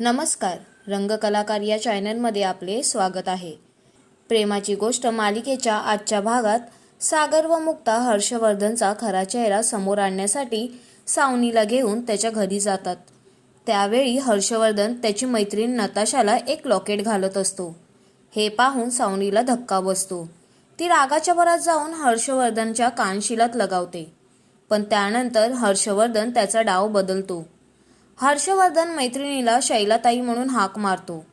नमस्कार. रंगकलाकार या चॅनलमध्ये आपले स्वागत आहे. प्रेमाची गोष्ट मालिकेच्या आजच्या भागात सागर व मुक्ता हर्षवर्धनचा खरा चेहरा समोर आणण्यासाठी सावनीला घेऊन त्याच्या घरी जातात. त्यावेळी हर्षवर्धन त्याची मैत्रीण नताशाला एक लॉकेट घालत असतो. हे पाहून सावनीला धक्का बसतो. ती रागाच्या भरात जाऊन हर्षवर्धनच्या कानशिलात लगावते. पण त्यानंतर हर्षवर्धन त्याचा डाव बदलतो. हर्षवर्धन मैत्रिणीला शैलाताई म्हणून हाक मारतो.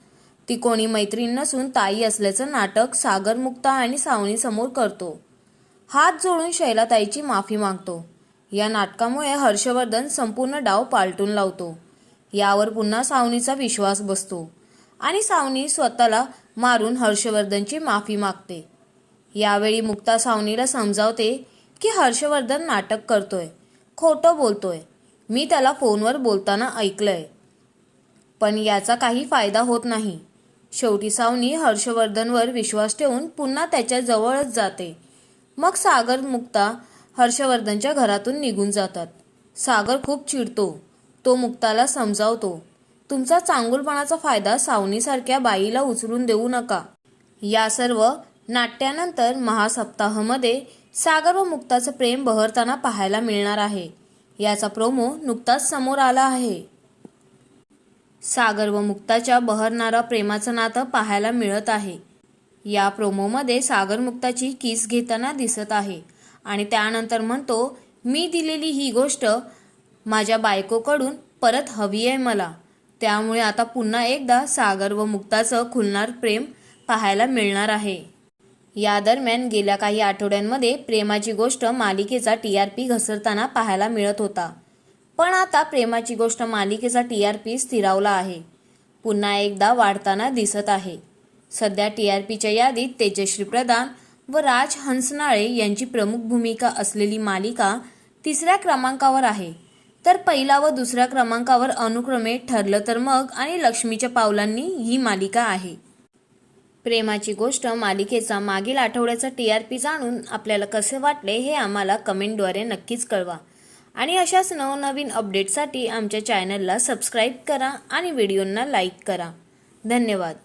ती कोणी मैत्रीण नसून ताई असल्याचं नाटक सागर मुक्ता आणि सावणीसमोर करतो. हात जोडून शैलाताईची माफी मागतो. या नाटकामुळे हर्षवर्धन संपूर्ण डाव पालटून लावतो. यावर पुन्हा सावनीचा विश्वास बसतो आणि सावनी स्वतःला मारून हर्षवर्धनची माफी मागते. यावेळी मुक्ता सावनीला समजावते की हर्षवर्धन नाटक करतोय खोटं बोलतोय. मी त्याला फोनवर बोलताना ऐकलंय. पण याचा काही फायदा होत नाही. शेवटी सावनी हर्षवर्धनवर विश्वास ठेवून पुन्हा त्याच्या जवळच जाते. मग सागर मुक्ता हर्षवर्धनच्या घरातून निघून जातात. सागर खूप चिडतो. तो मुक्ताला समजावतो तुमचा चांगुलपणाचा फायदा सावनीसारख्या बाईला उचलून देऊ नका. या सर्व नाट्यानंतर महासप्ताहमध्ये सागर व मुक्ताचं प्रेम बहरताना पाहायला मिळणार आहे. याचा प्रोमो नुकताच समोर आला आहे. सागर व मुक्ताच्या बहरणारा प्रेमाचं नातं पाहायला मिळत आहे. या प्रोमोमध्ये सागर मुक्ताची किस घेताना दिसत आहे आणि त्यानंतर म्हणतो मी दिलेली ही गोष्ट माझ्या बायकोकडून परत हवी आहे मला. त्यामुळे आता पुन्हा एकदा सागर व मुक्ताचं खुलणार प्रेम पाहायला मिळणार आहे. या दरम्यान गेल्या काही आठवड्यांमध्ये प्रेमाची गोष्ट मालिकेचा टी आर पी घसरताना पाहायला मिळत होता. पण आता प्रेमाची गोष्ट मालिकेचा टी आर पी स्थिरावला आहे. पुन्हा एकदा वाढताना दिसत आहे. सध्या टी आर पीच्या यादीत तेजश्री प्रधान व राज हंसनाळे यांची प्रमुख भूमिका असलेली मालिका तिसऱ्या क्रमांकावर आहे. तर पहिला व दुसऱ्या क्रमांकावर अनुक्रमे ठरलं तर मग आणि लक्ष्मीच्या पावलांनी ही मालिका आहे. प्रेमाची गोष्ट मालिकेचा मागील आठवड्याचा टी आर पी जाणून आपल्याला कसे वाटले हे आम्हाला कमेंटद्वारे नक्कीच कळवा. आणि अशाच नवनवीन अपडेटसाठी आमच्या चॅनलला सबस्क्राईब करा आणि व्हिडिओंना लाईक करा. धन्यवाद.